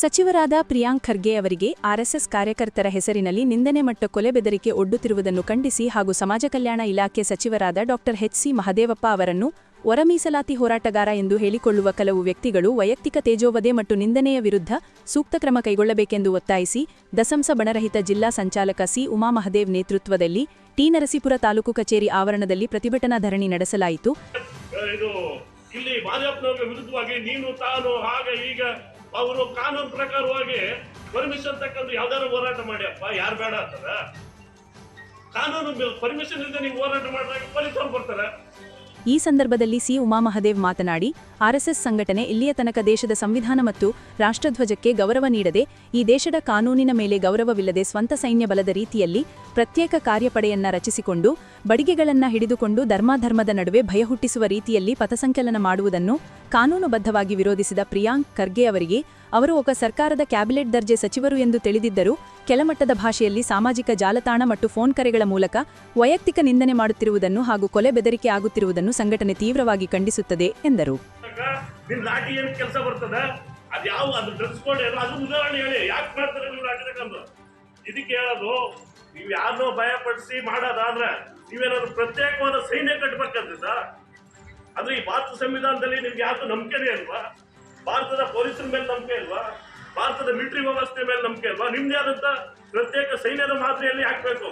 ಸಚಿವರಾದ ಪ್ರಿಯಾಂಕ್ ಖರ್ಗೆ ಅವರಿಗೆ ಆರ್ಎಸ್ಎಸ್ ಕಾರ್ಯಕರ್ತರ ಹೆಸರಿನಲ್ಲಿ ನಿಂದನೆ ಮಟ್ಟ ಕೊಲೆ ಬೆದರಿಕೆ ಒಡ್ಡುತ್ತಿರುವುದನ್ನು ಖಂಡಿಸಿ ಹಾಗೂ ಸಮಾಜ ಕಲ್ಯಾಣ ಇಲಾಖೆ ಸಚಿವರಾದ ಡಾ ಎಚ್ಸಿ ಮಹದೇವಪ್ಪ ಅವರನ್ನು ಹೊರ ಮೀಸಲಾತಿ ಹೋರಾಟಗಾರ ಎಂದು ಹೇಳಿಕೊಳ್ಳುವ ಕೆಲವು ವ್ಯಕ್ತಿಗಳು ವೈಯಕ್ತಿಕ ತೇಜೋವಧೆ ಮತ್ತು ನಿಂದನೆಯ ವಿರುದ್ಧ ಸೂಕ್ತ ಕ್ರಮ ಕೈಗೊಳ್ಳಬೇಕೆಂದು ಒತ್ತಾಯಿಸಿ ದಸಂಸ ಬಣರಹಿತ ಜಿಲ್ಲಾ ಸಂಚಾಲಕ ಸಿ ಉಮಾಮಹದೇವ್ ನೇತೃತ್ವದಲ್ಲಿ ಟಿ ನರಸೀಪುರ ತಾಲೂಕು ಕಚೇರಿ ಆವರಣದಲ್ಲಿ ಪ್ರತಿಭಟನಾ ಧರಣಿ ನಡೆಸಲಾಯಿತು. ಅವರು ಕಾನೂನು ಪ್ರಕಾರವಾಗಿ ಪರ್ಮಿಷನ್ ತಕ್ಕಂದ್ರೆ ಯಾವ್ದಾರು ಹೋರಾಟ ಮಾಡಿಯಪ್ಪ ಯಾರು ಬೇಡ ಅಂತಾರ ಕಾನೂನು ಪರ್ಮಿಷನ್ ಇಲ್ಲದೆ ನೀವು ಹೋರಾಟ ಮಾಡಿದಾಗ ಫಲಿತಾಂಶ ಬರ್ತಾರೆ. ಈ ಸಂದರ್ಭದಲ್ಲಿ ಸಿ. ಉಮಾಮಹದೇವ್ ಮಾತನಾಡಿ ಆರ್ಎಸ್ಎಸ್ ಸಂಘಟನೆ ಇಲ್ಲಿಯ ತನಕ ದೇಶದ ಸಂವಿಧಾನ ಮತ್ತು ರಾಷ್ಟ್ರಧ್ವಜಕ್ಕೆ ಗೌರವ ನೀಡದೆ, ಈ ದೇಶದ ಕಾನೂನಿನ ಮೇಲೆ ಗೌರವವಿಲ್ಲದೆ ಸ್ವಂತ ಸೈನ್ಯ ಬಲದ ರೀತಿಯಲ್ಲಿ ಪ್ರತ್ಯೇಕ ಕಾರ್ಯಪಡೆಯನ್ನ ರಚಿಸಿಕೊಂಡು, ಬಡಿಗೆಗಳನ್ನ ಹಿಡಿದುಕೊಂಡು ಧರ್ಮಾಧರ್ಮದ ನಡುವೆ ಭಯ ಹುಟ್ಟಿಸುವ ರೀತಿಯಲ್ಲಿ ಪಥಸಂಚಲನ ಮಾಡುವುದನ್ನು ಕಾನೂನುಬದ್ಧವಾಗಿ ವಿರೋಧಿಸಿದ ಪ್ರಿಯಾಂಕ್ ಖರ್ಗೆ ಅವರಿಗೆ ಅವರು ಒಬ್ಬ ಸರ್ಕಾರದ ಕ್ಯಾಬಿನೆಟ್ ದರ್ಜೆ ಸಚಿವರು ಎಂದು ತಿಳಿದಿದ್ದರು ಕೆಳಮಟ್ಟದ ಭಾಷೆಯಲ್ಲಿ ಸಾಮಾಜಿಕ ಜಾಲತಾಣ ಮತ್ತು ಫೋನ್ ಕರೆಗಳ ಮೂಲಕ ವೈಯಕ್ತಿಕ ನಿಂದನೆ ಮಾಡುತ್ತಿರುವುದನ್ನು ಹಾಗೂ ಕೊಲೆ ಬೆದರಿಕೆ ಆಗುತ್ತಿರುವುದನ್ನು ಸಂಘಟನೆ ತೀವ್ರವಾಗಿ ಖಂಡಿಸುತ್ತದೆ, ಎಂದರು. ಇದಕ್ಕೆ ನೀವು ಯಾರನ್ನೋ ಭಯ ಪಡಿಸಿ ಮಾಡೋದಾದ್ರೆ ನೀವೇನಾದ್ರು ಪ್ರತ್ಯೇಕವಾದ ಸೈನ್ಯ ಕಟ್ಬೇಕಂದ್ರೆ ಸರ್ ಅಂದ್ರೆ ಈ ಭಾರತ ಸಂವಿಧಾನದಲ್ಲಿ ನಿಮ್ಗೆ ಯಾವ್ದು ನಂಬಿಕೆನೇ ಅಲ್ವಾ? ಭಾರತದ ಪೊಲೀಸರ ಮೇಲೆ ನಂಬಿಕೆ ಇಲ್ವಾ ಭಾರತದ ಮಿಲಿಟರಿ ವ್ಯವಸ್ಥೆ ಮೇಲೆ ನಂಬಿಕೆ ಅಲ್ವಾ? ನಿಮ್ದೇ ಆದಂತ ಪ್ರತ್ಯೇಕ ಸೈನ್ಯದ ಮಾದರಿಯಲ್ಲಿ ಹಾಕ್ಬೇಕು.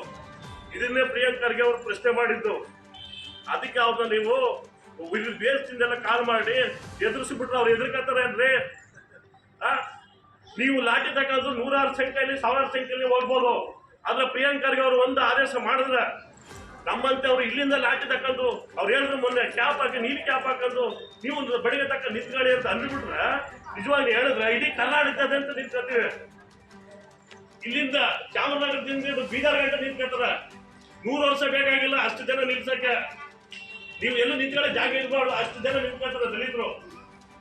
ಇದನ್ನೇ ಪ್ರಿಯಾಂಕ್ ಖರ್ಗೆ ಅವರು ಪ್ರಶ್ನೆ ಮಾಡಿದ್ದು. ಅದಕ್ಕೆ ಅವ್ರನ್ನ ನೀವು ಬೇಸ್ತಿಂದೆಲ್ಲ ಕಾಲ್ ಮಾಡಿ ಎದುರಿಸಿಬಿಟ್ರೆ ಅವ್ರು ಎದುರ್ಕತ್ತಾರೆ ಅಂದ್ರೆ? ನೀವು ಲಾಠಿ ತಗೊಂಡು ನೂರಾರು ಸಂಖ್ಯೆಯಲ್ಲಿ, ಸಾವಿರಾರು ಸಂಖ್ಯೆಯಲ್ಲಿ ಹೋಗ್ಬೋದು. ಆದ್ರೆ ಪ್ರಿಯಾಂಕ್ ಖರ್ಗೆ ಅವರು ಒಂದು ಆದೇಶ ಮಾಡಿದ್ರೆ ನಮ್ಮಂತೆ ಅವ್ರು ಇಲ್ಲಿಂದ ಲಾಟಿ ತಕ್ಕಂದು, ಅವ್ರು ಹೇಳಿದ್ರು ಮೊನ್ನೆ, ಕ್ಯಾಪ್ ಹಾಕಿ, ನೀಲಿ ಕ್ಯಾಪ್ ಹಾಕೊಂಡು ನೀವು ಒಂದು ಬಡಿಗೆ ತಕ್ಕ ನಿಂತ್ಕೊಳ್ಳಿ ಅಂತ ಅಂದ್ಬಿಟ್ರೆ, ನಿಜವಾಗಿ ಹೇಳಿದ್ರೆ, ಇಡೀ ಕರ್ನಾಟಕದ ಅಂತ ನಿಂತ್ಕೊತೀವಿ. ಇಲ್ಲಿಂದ ಚಾಮರಾಜನಗರದಿಂದ ಬೀದರ್ ಗಂಟೆ ನಿಂತ್ಕೊತಾರ. ನೂರು ವರ್ಷ ಬೇಕಾಗಿಲ್ಲ ಅಷ್ಟು ಜನ ನಿಲ್ಸಕ್ಕೆ. ನೀವು ಎಲ್ಲೂ ನಿಂತ್ಕೊಳ್ಳೋ ಜಾಗ ಇರ್ಬಾರ್ದು ಅಷ್ಟು ಜನ ನಿಂತ್ಕೊಳ್ತಾರೆ ದಲಿತರು.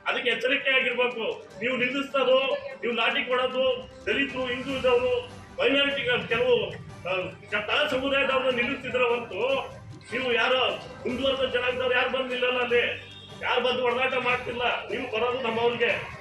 ಅದಕ್ಕೆ ಎಚ್ಚರಿಕೆ ಆಗಿರ್ಬೇಕು. ನೀವು ನಿಲ್ಲಿಸ್ತದು ನೀವು ಲಾಟಿ ಕೊಡೋದು, ದಲಿತರು ಹಿಂದುಳಿದವರು ಮೈನಾರಿಟಿ ಕೆಲವು ಸಮುದಾಯದವರು ಸಮುದಾಯದವ್ರನ್ನ ನಿಲ್ಲಿಸ್ತಿದ್ರ ಹೊರತು ನೀವು ಯಾರೋ ಮುಂದುವರೆದ ಜನಾಂಗದವ್ರು ಯಾರು ಬಂದು ನಿಲ್ಲಲ್ಲ ಅಲ್ಲಿ? ಯಾರು ಬಂದು ಒಡನಾಟ ಮಾಡ್ತಿಲ್ಲ? ನೀವು ಬರೋದು ನಮ್ಮವ್ರಿಗೆ.